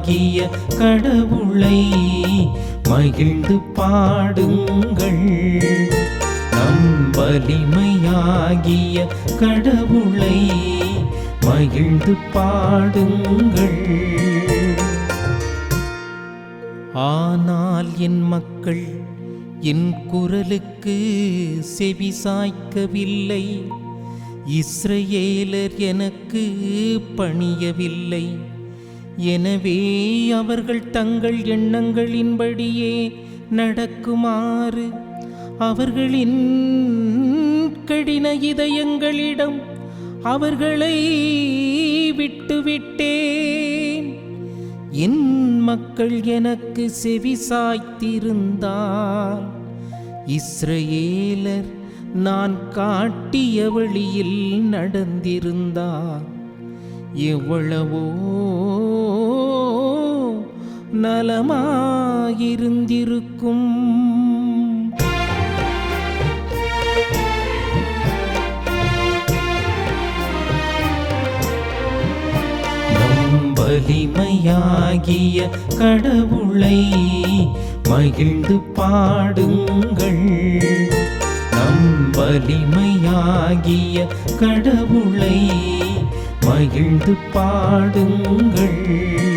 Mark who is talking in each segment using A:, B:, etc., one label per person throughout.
A: ஆகிய கடவுளை மகிழ்ந்து பாடுங்கள். நம் வலிமையாகிய கடவுளை மகிழ்ந்து பாடுங்கள். ஆனால் என் மக்கள் என் குரலுக்கு செவி சாய்க்கவில்லை. இஸ்ரவேலர் எனக்கு பணியவில்லை. எனவே அவர்கள் தங்கள் எண்ணங்களின்படியே நடக்குமாறு அவர்களின் கடின இதயங்களிடம் அவர்களை விட்டுவிட்டேன். என் மக்கள் எனக்கு செவி சாய்த்திருந்தால் இஸ்ரேலர் நான் காட்டிய வழியில் நடந்திருந்தார். எவ்வளவோ நலமாயிருந்திருக்கும். வலிமையாகிய கடவுளை மகிழ்ந்து பாடுங்கள். நம் வலிமையாகிய கடவுளை மகிழ்ந்து பாடுங்கள்.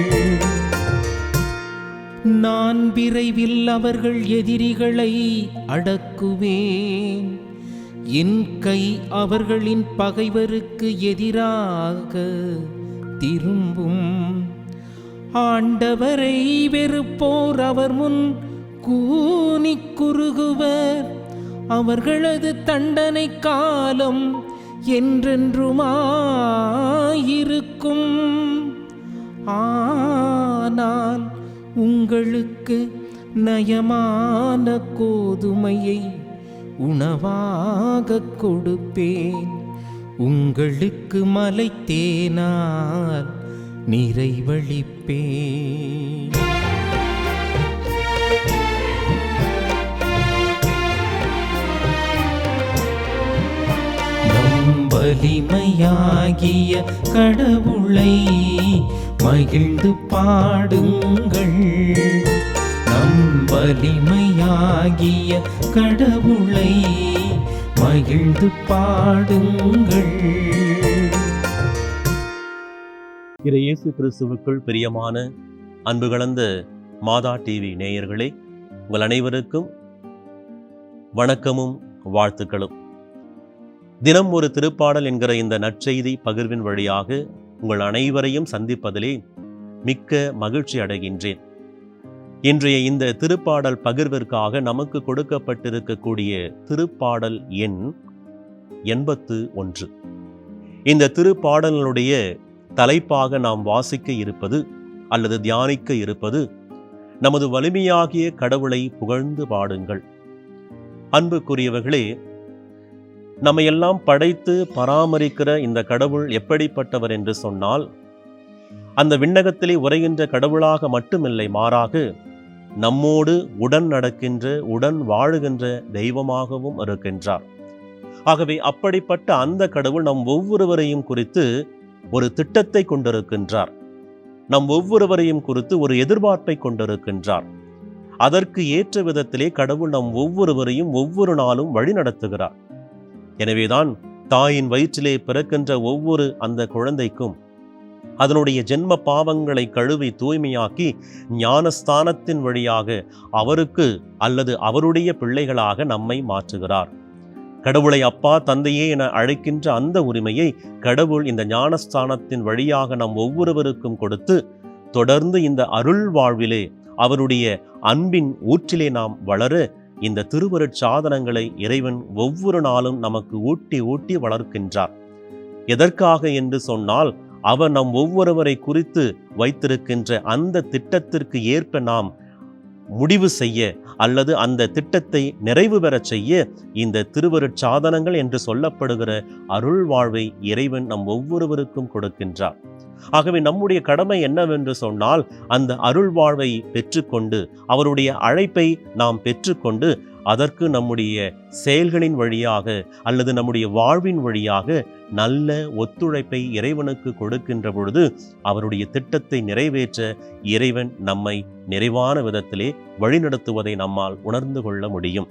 A: நான் விரைவில் அவர்கள் எதிரிகளை அடக்குவேன். என் கை அவர்களின் பகைவருக்கு எதிராக திரும்பும். ஆண்டவரை வெறுப்போர் அவர் முன் கூனி குறுகுவர். அவர்களது தண்டனை காலம் என்றென்றுமாயிருக்கும். ஆனால் உங்களுக்கு நயமான கோதுமையை உணவாகக் கொடுப்பேன். உங்களுக்கு மலை தேனால் நிறைவழிப்பேன் வலிமையாகிய கடவுளை மகிழ்ந்து பாடுங்கள். நம் வலிமையாகிய கடவுளை மகிழ்ந்து பாடுங்கள்.
B: இறை இயேசு கிறிஸ்துவுக்குள் பிரியமான அன்பு கலந்த மாதா டிவி நேயர்களே உங்கள் அனைவருக்கும் வணக்கமும் வாழ்த்துக்களும். தினம் ஒரு திருப்பாடல் என்கிற இந்த நற்செய்தி பகிர்வின் வழியாக உங்கள் அனைவரையும் சந்திப்பதிலே மிக்க மகிழ்ச்சி அடைகின்றேன். இன்றைய இந்த திருப்பாடல் பகிர்விற்காக நமக்கு கொடுக்கப்பட்டிருக்கக்கூடிய திருப்பாடல் எண் எண்பத்து ஒன்று. இந்த திருப்பாடலுடைய தலைப்பாக நாம் வாசிக்க இருப்பது அல்லது தியானிக்க இருப்பது நமது வலிமையாகிய கடவுளை புகழ்ந்து பாடுங்கள். அன்புக்குரியவர்களே நம்மையெல்லாம் படைத்து பராமரிக்கிற இந்த கடவுள் எப்படிப்பட்டவர் என்று சொன்னால் அந்த விண்ணகத்திலே உரைகின்ற கடவுளாக மட்டுமில்லை மாறாக நம்மோடு உடன் நடக்கின்ற உடன் வாழுகின்ற தெய்வமாகவும் இருக்கின்றார். ஆகவே அப்படிப்பட்ட அந்த கடவுள் நம் ஒவ்வொருவரையும் குறித்து ஒரு திட்டத்தை கொண்டிருக்கின்றார். நம் ஒவ்வொருவரையும் குறித்து ஒரு எதிர்பார்ப்பை கொண்டிருக்கின்றார். அதற்கு ஏற்ற விதத்திலே கடவுள் நம் ஒவ்வொருவரையும் ஒவ்வொரு நாளும் வழி நடத்துகிறார் எனவேதான் தாயின் வயிற்றிலே பிறக்கின்ற ஒவ்வொரு அந்த குழந்தைக்கும் அதனுடைய ஜென்ம பாவங்களை கழுவி தூய்மையாக்கி ஞானஸ்தானத்தின் வழியாக அவருக்கு அல்லது அவருடைய பிள்ளைகளாக நம்மை மாற்றுகிறார். கடவுளை அப்பா தந்தையே என அழைக்கின்ற அந்த உரிமையை கடவுள் இந்த ஞானஸ்தானத்தின் வழியாக நம் ஒவ்வொருவருக்கும் கொடுத்து தொடர்ந்து இந்த அருள் வாழ்விலே அவருடைய அன்பின் ஊற்றிலே நாம் வளர இந்த திருவருட் சாதனங்களை இறைவன் ஒவ்வொரு நாளும் நமக்கு ஊட்டி ஊட்டி வளர்க்கின்றார். எதற்காக என்று சொன்னால் அவர் நம் ஒவ்வொருவரை குறித்து வைத்திருக்கின்ற அந்த திட்டத்திற்கு ஏற்ப நாம் முடிவு செய்ய அல்லது அந்த திட்டத்தை நிறைவு பெறச் செய்ய இந்த திருவருட் சாதனங்கள் என்று சொல்லப்படுகிற அருள் வாழ்வை இறைவன் நம் ஒவ்வொருவருக்கும் கொடுக்கின்றார். ஆகவே நம்முடைய கடமை என்னவென்று சொன்னால் அந்த அருள் வாழ்வை பெற்றுக்கொண்டு அவருடைய அழைப்பை நாம் பெற்றுக்கொண்டு அதற்கு நம்முடைய செயல்களின் வழியாக அல்லது நம்முடைய வாழ்வின் வழியாக நல்ல ஒத்துழைப்பை இறைவனுக்கு கொடுக்கின்ற பொழுது அவருடைய திட்டத்தை நிறைவேற்ற இறைவன் நம்மை நிறைவான விதத்திலே வழிநடத்துவதை நம்மால் உணர்ந்து கொள்ள முடியும்.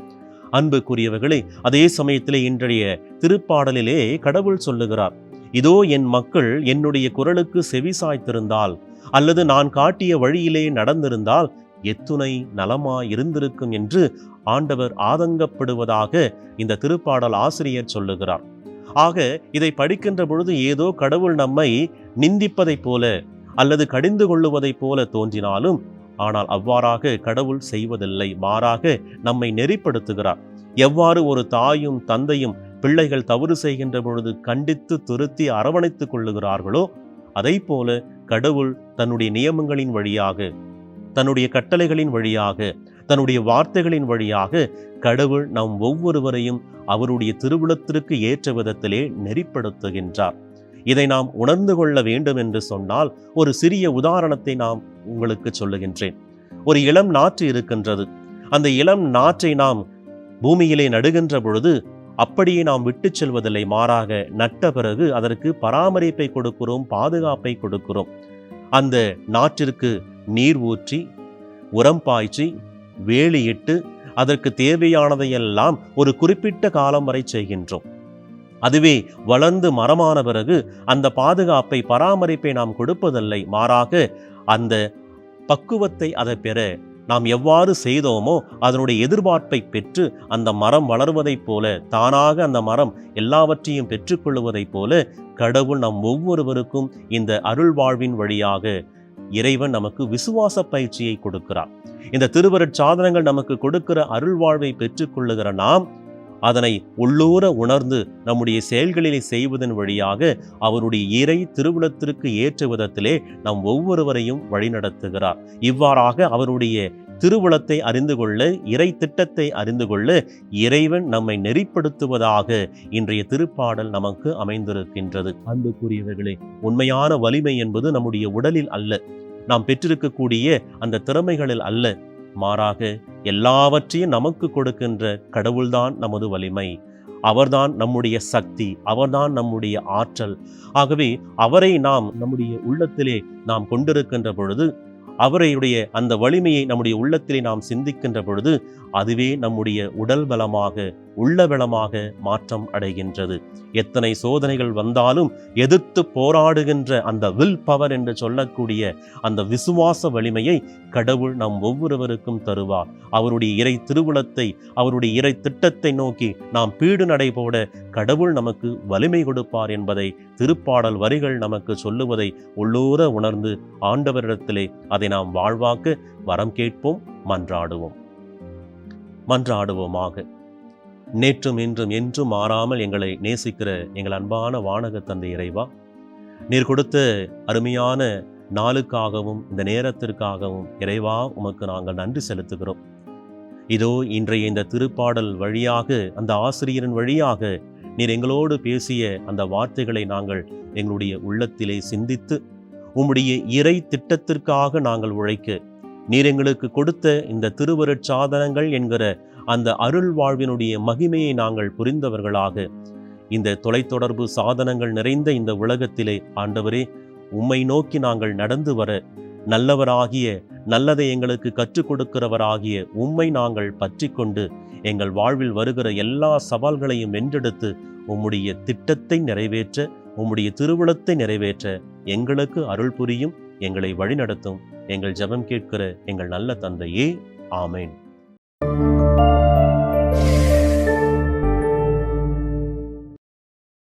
B: அன்புக்குரியவர்களே அதே சமயத்திலே இன்றைய திருப்பாடலிலே கடவுள் சொல்லுகிறார் இதோ என் மக்கள் என்னுடைய குரலுக்கு செவி சாய்த்திருந்தால் அல்லது நான் காட்டிய வழியிலே நடந்திருந்தால் எத்துணை நலமாய் இருந்திருக்கும் என்று ஆண்டவர் ஆதங்கப்படுவதாக இந்த திருப்பாடல் ஆசிரியர் சொல்லுகிறார். ஆக இதை படிக்கின்ற பொழுது ஏதோ கடவுள் நம்மை நிந்திப்பதைப் போல அல்லது கடிந்து கொள்ளுவதைப் போல தோன்றினாலும் ஆனால் அவ்வாறாக கடவுள் செய்வதில்லை மாறாக நம்மை நெறிப்படுத்துகிறார். எவ்வாறு ஒரு தாயும் தந்தையும் பிள்ளைகள் தவறு செய்கின்ற பொழுது கண்டித்து துருத்தி அரவணைத்துக் கொள்ளுகிறார்களோ அதை போல கடவுள் தன்னுடைய நியமங்களின் வழியாக தன்னுடைய கட்டளைகளின் வழியாக தன்னுடைய வார்த்தைகளின் வழியாக கடவுள் நம் ஒவ்வொருவரையும் அவருடைய திருவுளத்திற்கு ஏற்ற விதத்திலே நெறிப்படுத்துகின்றார். இதை நாம் உணர்ந்து கொள்ள வேண்டும் என்று சொன்னால் ஒரு சிறிய உதாரணத்தை நாம் உங்களுக்கு சொல்லுகின்றேன். ஒரு இளம் நாற்று இருக்கின்றது. அந்த இளம் நாற்றை நாம் பூமியிலே நடுகின்ற பொழுது அப்படியே நாம் விட்டு செல்வதில்லை மாறாக நட்ட பிறகு அதற்கு பராமரிப்பை கொடுக்கிறோம் பாதுகாப்பை கொடுக்கிறோம். அந்த நாற்றிற்கு நீர் ஊற்றி உரம் பாய்ச்சி வேலியிட்டு அதற்கு தேவையானதையெல்லாம் ஒரு குறிப்பிட்ட காலம் வரை செய்கின்றோம். அதுவே வளர்ந்து மரமான பிறகு அந்த பாதுகாப்பை பராமரிப்பை நாம் கொடுப்பதில்லை. மாறாக அந்த பக்குவத்தை அதை பெற நாம் எவ்வாறு செய்தோமோ அதனுடைய எதிர்பார்ப்பை பெற்று அந்த மரம் வளர்வதைப் போல தானாக அந்த மரம் எல்லாவற்றையும் பெற்றுக்கொள்வதைப் போல கடவுள் நம் ஒவ்வொருவருக்கும் இந்த அருள் வாழ்வின் வழியாக இறைவன் நமக்கு விசுவாச பயிற்சியை கொடுக்கிறார். இந்த திருவருட் சாதனங்கள் நமக்கு கொடுக்கிற அருள் வாழ்வை பெற்றுக்கொள்ளுகிற நாம் அதனை உள்ளூர உணர்ந்து நம்முடைய செயல்களிலே செய்வதன் வழியாக அவருடைய இறை திருவுளத்திற்கு ஏற்ற விதத்திலே நம் ஒவ்வொருவரையும் வழிநடத்துகிறார். இவ்வாறாக அவருடைய திருவுளத்தை அறிந்து கொள்ள இறை திட்டத்தை அறிந்து கொள்ள இறைவன் நம்மை நெறிப்படுத்துவதாக இன்றைய திருப்பாடல் நமக்கு அமைந்திருக்கின்றது. அன்புக்குரியவர்களே உண்மையான வலிமை என்பது நம்முடைய உடலில் அல்ல. நாம் பெற்றிருக்கக்கூடிய அந்த திறமைகளில் அல்ல. மாறாக எல்லாவற்றையும் நமக்கு கொடுக்கின்ற கடவுள்தான் நமது வலிமை. அவர்தான் நம்முடைய சக்தி அவர்தான் நம்முடைய ஆற்றல். ஆகவே அவரை நாம் நம்முடைய உள்ளத்திலே நாம் கொண்டிருக்கின்ற பொழுது அவரையுடைய அந்த வலிமையை நம்முடைய உள்ளத்திலே நாம் சிந்திக்கின்ற பொழுது அதுவே நம்முடைய உடல் பலமாக உள்ளவளமாக மாற்றம் அடைகின்றது. எத்தனை சோதனைகள் வந்தாலும் எதிர்த்து போராடுகின்ற அந்த வில் பவர் என்று சொல்லக்கூடிய அந்த விசுவாச வலிமையை கடவுள் நம் ஒவ்வொருவருக்கும் தருவார். அவருடைய இறை திருவுளத்தை அவருடைய இறை திட்டத்தை நோக்கி நாம் பீடு நடை போட கடவுள் நமக்கு வலிமை கொடுப்பார் என்பதை திருப்பாடல் வரிகள் நமக்கு சொல்லுவதை உள்ளூர உணர்ந்து ஆண்டவரிடத்திலே அதை நாம் வாழ்வாக்க வரம் கேட்போம் மன்றாடுவோம். மன்றாடுவோமாக. நேற்றும் இன்றும் என்றும் மாறாமல் எங்களை நேசிக்கிற எங்கள் அன்பான வானக தந்தை இறைவா நீர் கொடுத்த அருமையான நாளுக்காகவும் இந்த நேரத்திற்காகவும் இறைவா உமக்கு நாங்கள் நன்றி செலுத்துகிறோம். இதோ இன்றைய இந்த திருப்பாடல் வழியாக அந்த ஆசிரியரின் வழியாக நீர் எங்களோடு பேசிய அந்த வார்த்தைகளை நாங்கள் எங்களுடைய உள்ளத்திலே சிந்தித்து உம்முடைய இறை திட்டத்திற்காக நாங்கள் உழைக்க நீர் எங்களுக்கு கொடுத்த இந்த திருவருட்சாதனங்கள் என்கிற அந்த அருள் வாழ்வினுடைய மகிமையை நாங்கள் புரிந்தவர்களாக. இந்த தொலைத்தொடர்பு சாதனங்கள் நிறைந்த இந்த உலகத்திலே ஆண்டவரே உம்மை நோக்கி நாங்கள் நடந்து வர நல்லவராகிய நல்லதை எங்களுக்கு கற்றுக் கொடுக்கிறவராகிய உம்மை நாங்கள் பற்றி கொண்டு எங்கள் வாழ்வில் வருகிற எல்லா சவால்களையும் வென்றெடுத்து உம்முடைய திட்டத்தை நிறைவேற்ற உம்முடைய திருவுளத்தை நிறைவேற்ற எங்களுக்கு அருள் புரியும் எங்களை வழிநடத்தும் எங்கள் ஜெபம் கேட்கிற எங்கள் நல்ல தந்தையே. ஆமேன். thank you